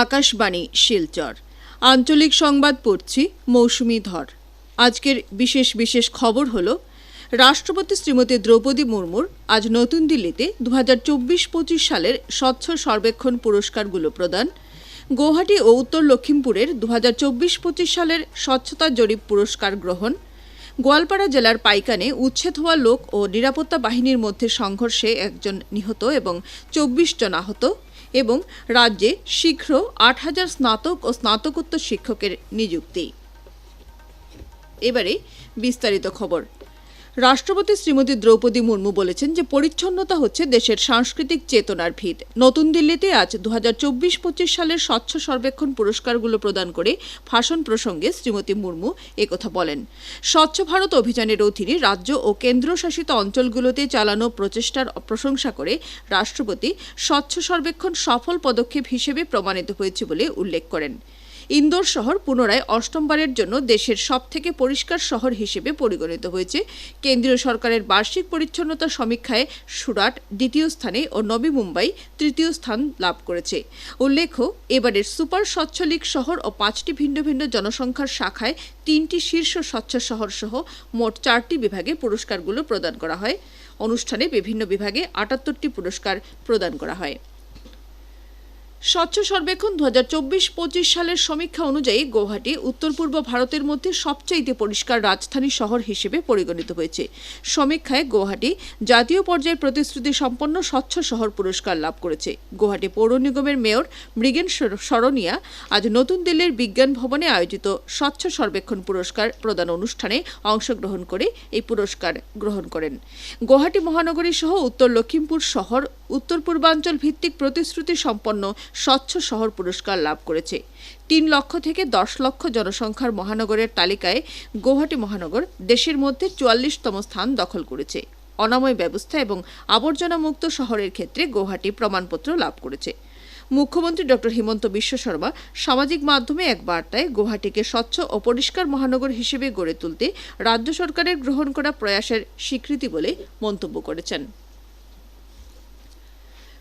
আকাশবাণী, শিলচর। আঞ্চলিক সংবাদ পড়ছি মৌসুমি ধর। আজকের বিশেষ বিশেষ খবর হল, রাষ্ট্রপতি শ্রীমতী দ্রৌপদী মুর্মুর আজ নতুন দিল্লিতে দু হাজার চব্বিশ পঁচিশ সালের স্বচ্ছ সর্বেক্ষণ পুরস্কারগুলো প্রদান। গৌহাটি ও উত্তর লক্ষিমপুরের দু হাজার চব্বিশ পঁচিশ সালের স্বচ্ছতা জরিপ পুরস্কার গ্রহণ। গোয়ালপাড়া জেলার পাইকানে উচ্ছেদ হওয়া লোক ও নিরাপত্তা বাহিনীর মধ্যে সংঘর্ষে একজন নিহত এবং চব্বিশ জন আহত। এবং রাজ্যে শীঘ্র আট হাজার স্নাতক ও স্নাতকোত্তর শিক্ষকের নিযুক্তি। এবারে বিস্তারিত খবর। রাষ্ট্রপতি শ্রীমতী দ্রৌপদী মুর্মু বলেছেন যে পরিচ্ছন্নতা হচ্ছে দেশের সাংস্কৃতিক চেতনার ভিত। নতুন দিল্লিতে আজ দু হাজার চব্বিশ পঁচিশ সালের স্বচ্ছ সর্বেক্ষণ পুরস্কারগুলো প্রদান করে ভাষণ প্রসঙ্গে শ্রীমতী মুর্মু একথা বলেন, স্বচ্ছ ভারত অভিযানের অধীনে রাজ্য ও কেন্দ্রশাসিত অঞ্চলগুলোতে চালানো প্রচেষ্টার প্রশংসা করে রাষ্ট্রপতি স্বচ্ছ সর্বেক্ষণ সফল পদক্ষেপ হিসেবে প্রমাণিত হয়েছে বলে উল্লেখ করেন। ইন্দোর শহর পুনরায় অষ্টমবারের জন্য দেশের সবথেকে পরিষ্কার শহর হিসেবে পরিগণিত হয়েছে। কেন্দ্রীয় সরকারের বার্ষিক পরিচ্ছন্নতা সমীক্ষায় সুরাট দ্বিতীয় স্থানে ও নবী মুম্বাই তৃতীয় স্থান লাভ করেছে। উল্লেখ্য, এবারের সুপার স্বচ্ছ লীগ শহর ও পাঁচটি ভিন্ন ভিন্ন জনসংখ্যার শাখায় তিনটি শীর্ষ স্বচ্ছ শহর সহ মোট চারটি বিভাগে পুরস্কারগুলো প্রদান করা হয়। অনুষ্ঠানে বিভিন্ন বিভাগে আটাত্তরটি পুরস্কার প্রদান করা হয়। স্বচ্ছ সর্বেক্ষণ দু হাজার চব্বিশ পঁচিশ সালের সমীক্ষা অনুযায়ী গৌহাটি উত্তর পূর্ব ভারতের মধ্যে সবচাইতে পরিষ্কার রাজধানী শহর হিসেবে পরিগণিত হয়েছে। সমীক্ষায় গৌহাটি জাতীয় পর্যায়ে প্রতিশ্রুতি সম্পন্ন স্বচ্ছ শহর পুরস্কার লাভ করেছে। গৌহাটি পৌর নিগমের মেয়র মৃগেন সরনিয়া আজ নতুন দিল্লির বিজ্ঞান ভবনে আয়োজিত স্বচ্ছ সর্বেক্ষণ পুরস্কার প্রদান অনুষ্ঠানে অংশগ্রহণ করে এই পুরস্কার গ্রহণ করেন। গৌহাটি মহানগরী সহ উত্তর লক্ষিমপুর শহর উত্তর পূর্বাঞ্চল ভিত্তিক প্রতিশ্রুতি সম্পন্ন স্বচ্ছ শহর পুরস্কার লাভ করেছে। তিন লক্ষ থেকে দশ লক্ষ জনসংখ্যার মহানগরের তালিকায় গৌহাটি মহানগর দেশের মধ্যে চুয়াল্লিশতম স্থান দখল করেছে। অনাময় ব্যবস্থা এবং আবর্জনা মুক্ত শহরের ক্ষেত্রে গৌহাটি প্রমাণপত্র লাভ করেছে। মুখ্যমন্ত্রী ডক্টর হিমন্ত বিশ্ব শর্মা সামাজিক মাধ্যমে এক বার্তায় গুয়াহাটিকে স্বচ্ছ ও পরিষ্কার মহানগর হিসেবে গড়ে তুলতে রাজ্য সরকারের গ্রহণ করা প্রয়াসের স্বীকৃতি বলে মন্তব্য করেছেন।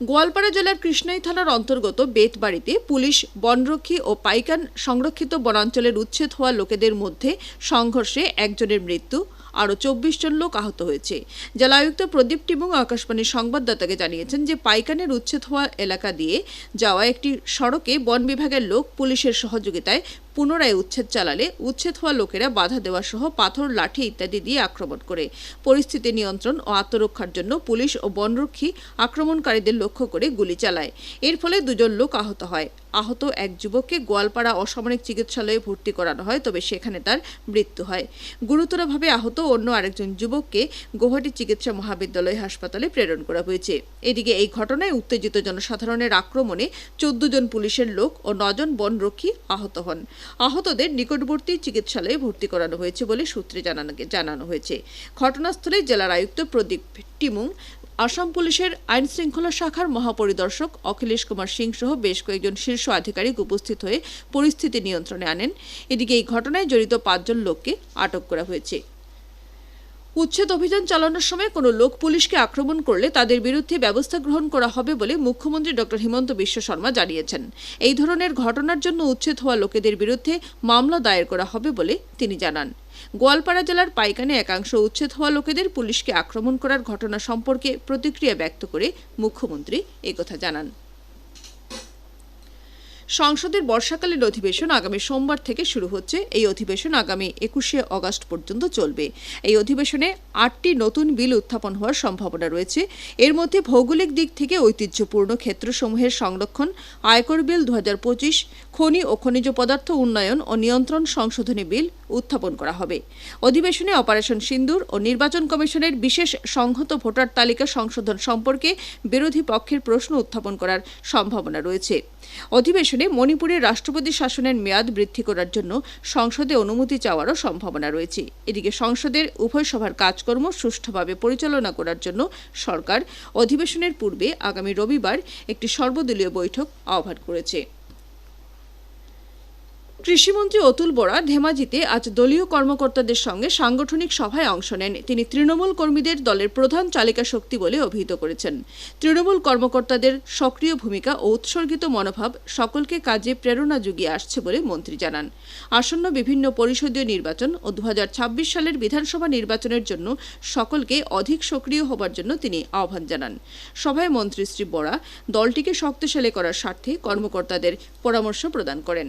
গোয়ালপাড়া জেলার কৃষ্ণাই থানার অন্তর্গত বেতবাড়িতে পুলিশ, বনরক্ষী ও পাইকান সংরক্ষিত বনাঞ্চলের উচ্ছেদ হওয়া লোকেদের মধ্যে সংঘর্ষে একজনের মৃত্যু, আরও চব্বিশ জন লোক আহত হয়েছে। জেলা আয়ুক্ত প্রদীপ টিবুং আকাশবাণীর সংবাদদাতাকে জানিয়েছেন যে পাইকানের উচ্ছেদ হওয়া এলাকা দিয়ে যাওয়া একটি সড়কে বন বিভাগের লোক পুলিশের সহযোগিতায় পুনরায় উচ্ছেদ চালালে উচ্ছেদ হওয়া লোকেরা বাধা দেওয়া সহ পাথর, লাঠি ইত্যাদি দিয়ে আক্রমণ করে। পরিস্থিতি নিয়ন্ত্রণ ও আত্মরক্ষার জন্য পুলিশ ও বনরক্ষী আক্রমণকারীদের লক্ষ্য করে গুলি চালায়। এর ফলে দুজন লোক আহত হয়। আহত এক যুবককে গোয়ালপাড়া অসামরিক চিকিৎসালয়ে ভর্তি করানো হয়, তবে সেখানে তার মৃত্যু হয়। গুরুতরভাবে আহত অন্য আরেকজন যুবককে গৌহাটি চিকিৎসা মহাবিদ্যালয় হাসপাতালে প্রেরণ করা হয়েছে। এদিকে এই ঘটনায় উত্তেজিত জনসাধারণের আক্রমণে চোদ্দ জন পুলিশের লোক ও নজন বনরক্ষী আহত হন। আহতদের নিকটবর্তী চিকিৎসালয়ে ভর্তি করানো হয়েছে বলে সূত্রে জানানো হয়েছে। ঘটনাস্থলে জেলার আয়ুক্ত প্রদীপ টিমুং, আসাম পুলিশের আইন শৃঙ্খলা শাখার মহাপরিদর্শক অখিলেশ কুমার সিং সহ বেশ কয়েকজন শীর্ষ আধিকারিক উপস্থিত হয়ে পরিস্থিতি নিয়ন্ত্রণে আনেন। এদিকে এই ঘটনায় জড়িত পাঁচজন লোককে আটক করা হয়েছে। উচ্ছেদ অভিযান চালানোর সময় কোনো লোক পুলিশকে আক্রমণ করলে তাদের বিরুদ্ধে ব্যবস্থা গ্রহণ করা হবে বলে মুখ্যমন্ত্রী ডক্টর হিমন্ত বিশ্ব শর্মা জানিয়েছেন। এই ধরনের ঘটনার জন্য উচ্ছেদ হওয়া লোকেদের বিরুদ্ধে মামলা দায়ের করা হবে বলে তিনি জানান। গোয়ালপাড়া জেলার পাইকানে একাংশ উচ্ছেদ হওয়া লোকেদের পুলিশকে আক্রমণ করার ঘটনা সম্পর্কে প্রতিক্রিয়া ব্যক্ত করে মুখ্যমন্ত্রী একথা জানান। সংসদের বর্ষাকালীন অধিবেশন আগামী সোমবার থেকে শুরু হচ্ছে। এই অধিবেশন আগামী একুশে অগস্ট পর্যন্ত চলবে। এই অধিবেশনে আটটি নতুন বিল উত্থাপন হওয়ার সম্ভাবনা রয়েছে। এর মধ্যে ভৌগোলিক দিক থেকে ঐতিহ্যপূর্ণ ক্ষেত্রসমূহের সংরক্ষণ, আয়কর বিল দু হাজার পঁচিশ, খনি ও খনিজ পদার্থ উন্নয়ন ও নিয়ন্ত্রণ সংশোধনী বিল উত্থাপন করা হবে। অধিবেশনে অপারেশন সিন্দুর ও নির্বাচন কমিশনের বিশেষ সংহত ভোটার তালিকা সংশোধন সম্পর্কে বিরোধী পক্ষের প্রশ্ন উত্থাপন করার সম্ভাবনা রয়েছে। অধিবেশনে মণিপুরের রাষ্ট্রপতি শাসনের মেয়াদ বৃদ্ধি করার জন্য সংসদে অনুমতি চাওয়ারও সম্ভাবনা রয়েছে। এদিকে সংসদের উভয় সভার কাজকর্ম সুষ্ঠুভাবে পরিচালনা করার জন্য সরকার অধিবেশনের পূর্বে আগামী রবিবার একটি সর্বদলীয় বৈঠক আহ্বান করেছে। কৃষিমন্ত্রী অতুল বোরা ধেমাজিতে আজ দলীয় কর্মকর্তাদের সঙ্গে সাংগঠনিক সভায় অংশ নেন। তিনি তৃণমূল কর্মীদের দলের প্রধান চালিকা শক্তি বলে অভিহিত করেছেন। তৃণমূল কর্মকর্তাদের সক্রিয় ভূমিকা ও উৎসর্গিত মনোভাব সকলকে কাজে প্রেরণা যুগিয়ে আসছে বলে মন্ত্রী জানান। আসন্ন বিভিন্ন পরিষদীয় নির্বাচন ও দু হাজার ছাব্বিশ সালের বিধানসভা নির্বাচনের জন্য সকলকে অধিক সক্রিয় হবার জন্য তিনি আহ্বান জানান। সভায় মন্ত্রী শ্রী বোরা দলটিকে শক্তিশালী করার স্বার্থে কর্মকর্তাদের পরামর্শ প্রদান করেন।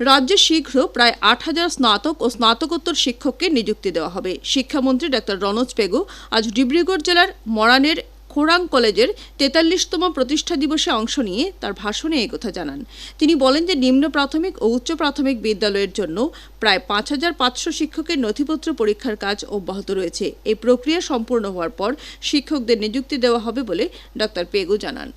রাজ্যে শীঘ্র প্রায় আট হাজার স্নাতক ও স্নাতকোত্তর শিক্ষককে নিযুক্তি দেওয়া হবে। শিক্ষামন্ত্রী ডক্টর রনোজ পেগু আজ ডিব্রুগড় জেলার মরানের খোরাং কলেজের তেতাল্লিশতম প্রতিষ্ঠা দিবসে অংশ নিয়ে তার ভাষণে একথা জানান। তিনি বলেন যে নিম্ন প্রাথমিক ও উচ্চ প্রাথমিক বিদ্যালয়ের জন্য প্রায় পাঁচ হাজার পাঁচশো শিক্ষকের নথিপত্র পরীক্ষার কাজ অব্যাহত রয়েছে। এই প্রক্রিয়া সম্পূর্ণ হওয়ার পর শিক্ষকদের নিযুক্তি দেওয়া হবে বলে ডক্টর পেগু জানান।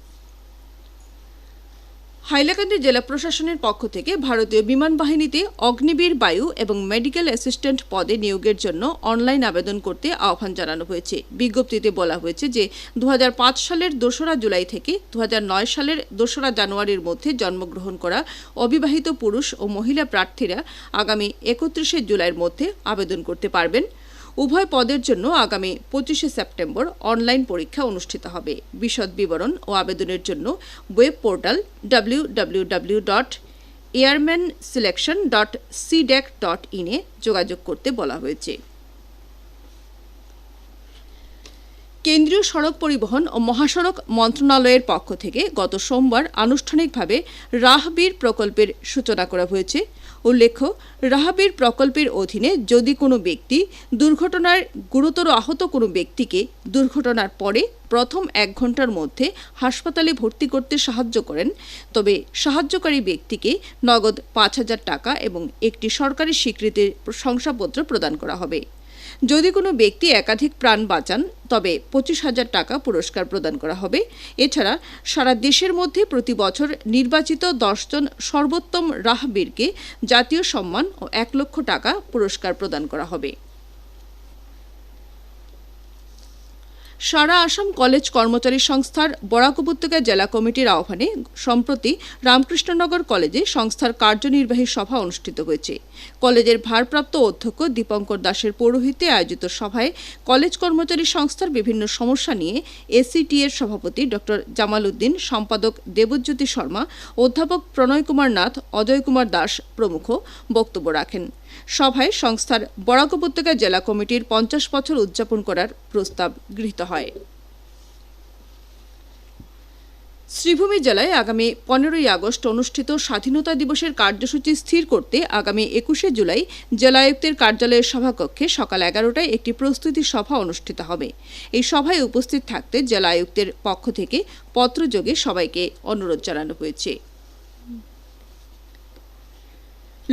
হাইলাকান্দি জেলা প্রশাসনের পক্ষ থেকে ভারতীয় বিমান বাহিনীতে অগ্নিবীর বায়ু এবং মেডিকেল অ্যাসিস্ট্যান্ট পদে নিয়োগের জন্য অনলাইন আবেদন করতে আহ্বান জানানো হয়েছে। বিজ্ঞপ্তিতে বলা হয়েছে যে দু হাজার পাঁচ সালের দোসরা জুলাই থেকে দু হাজার নয় সালের দোসরা জানুয়ারির মধ্যে জন্মগ্রহণ করা অবিবাহিত পুরুষ ও মহিলা প্রার্থীরা আগামী একত্রিশে জুলাইয়ের মধ্যে আবেদন করতে পারবেন। উভয় পদের জন্য আগামী পঁচিশে সেপ্টেম্বর অনলাইন পরীক্ষা অনুষ্ঠিত হবে। বিশদ বিবরণ ও আবেদনের জন্য web portal W W W dot airman selection dot CDAC dot ইনে যোগাযোগ করতে বলা হয়েছে। কেন্দ্রীয় সড়ক পরিবহন ও মহাসড়ক মন্ত্রণালয়ের পক্ষ থেকে গত সোমবার আনুষ্ঠানিকভাবে রাহবীর প্রকল্পের সূচনা করা হয়েছে। উল্লেখ্য, রাহাবীর প্রকল্পের অধীনে যদি কোনো ব্যক্তি দুর্ঘটনার গুরুতর আহত কোনো ব্যক্তিকে দুর্ঘটনার পরে প্রথম এক ঘণ্টার মধ্যে হাসপাতালে ভর্তি করতে সাহায্য করেন, তবে সাহায্যকারী ব্যক্তিকে নগদ পাঁচ হাজার টাকা এবং একটি সরকারি স্বীকৃতির শংসাপত্র প্রদান করা হবে। যদি কোনো ব্যক্তি একাধিক প্রাণ বাঁচান, তবে পঁচিশ হাজার টাকা পুরস্কার প্রদান করা হবে। এছাড়া সারা দেশের মধ্যে প্রতি বছর নির্বাচিত দশজন সর্বোত্তম রাহবীরকে জাতীয় সম্মান ও এক লক্ষ টাকা পুরস্কার প্রদান করা হবে। সারা আসাম কলেজ কর্মচারী সংস্থার বরাক উপত্যকা জেলা কমিটির আহ্বানে সম্প্রতি রামকৃষ্ণনগর কলেজে সংস্থার কার্যনির্বাহী সভা অনুষ্ঠিত হয়েছে। কলেজের ভারপ্রাপ্ত অধ্যক্ষ দীপঙ্কর দাসের পৌরোহিত্যে আয়োজিত সভায় কলেজ কর্মচারী সংস্থার বিভিন্ন সমস্যা নিয়ে এসিটি এর সভাপতি ডক্টর জামাল উদ্দিন সম্পাদক দেবজ্যোতি শর্মা, অধ্যাপক প্রণয় কুমার নাথ অজয় কুমার দাস প্রমুখ বক্তব্য রাখেন। সভায় সংস্থার বরাক উপত্যকা জেলা কমিটির পঞ্চাশ বছর উদযাপন করার প্রস্তাব গৃহীত হয়। শ্রীভূমি জেলায় আগামী পনেরোই আগস্ট অনুষ্ঠিত স্বাধীনতা দিবসের কার্যসূচি স্থির করতে আগামী একুশে জুলাই জেলা আয়ুক্তের কার্যালয়ের সভাকক্ষে সকাল এগারোটায় একটি প্রস্তুতি সভা অনুষ্ঠিত হবে। এই সভায় উপস্থিত থাকতে জেলা আয়ুক্তের পক্ষ থেকে পত্রযোগে সবাইকে অনুরোধ জানানো হয়েছে।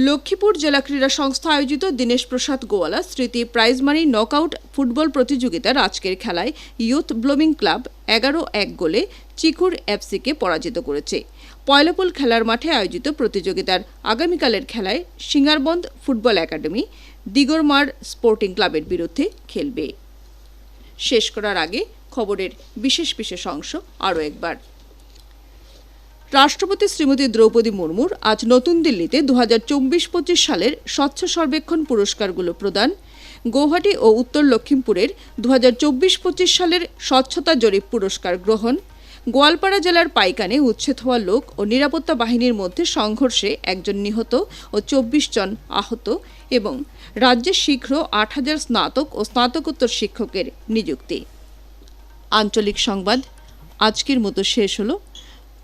লক্ষ্মীপুর জেলা ক্রীড়া সংস্থা আয়োজিত দীনেশ প্রসাদ গোয়ালা স্মৃতি প্রাইজ মানি নকআউট ফুটবল প্রতিযোগিতার আজকের খেলায় ইয়ুথ ব্লোমিং ক্লাব এগারো এক গোলে চিকুর এফসিকে পরাজিত করেছে। পয়লাপুল খেলার মাঠে আয়োজিত প্রতিযোগিতার আগামীকালের খেলায় Singarbandh football academy Digarmar sporting ক্লাবের বিরুদ্ধে খেলবে। শেষ করার আগে খবরের বিশেষ বিশেষ অংশ আরও একবার। রাষ্ট্রপতি শ্রীমতী দ্রৌপদী মুর্মুর আজ নতুন দিল্লিতে দু হাজার চব্বিশ পঁচিশ সালের স্বচ্ছ সর্বেক্ষণ পুরস্কারগুলো প্রদান। গৌহাটি ও উত্তর লক্ষিমপুরের দু হাজার চব্বিশ পঁচিশ সালের স্বচ্ছতা জরিপ পুরস্কার গ্রহণ। গোয়ালপাড়া জেলার পাইকানে উচ্ছেদ হওয়া লোক ও নিরাপত্তা বাহিনীর মধ্যে সংঘর্ষে একজন নিহত ও চব্বিশ জন আহত এবং রাজ্যে শীঘ্র আট হাজার স্নাতক ও স্নাতকোত্তর শিক্ষকের নিযুক্তি। আঞ্চলিক সংবাদ, আজকের মতো শেষ হলো।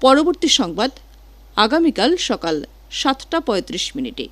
পরবর্তী সংবাদ আগামীকাল সকাল সাতটা পঁয়ত্রিশ মিনিটে।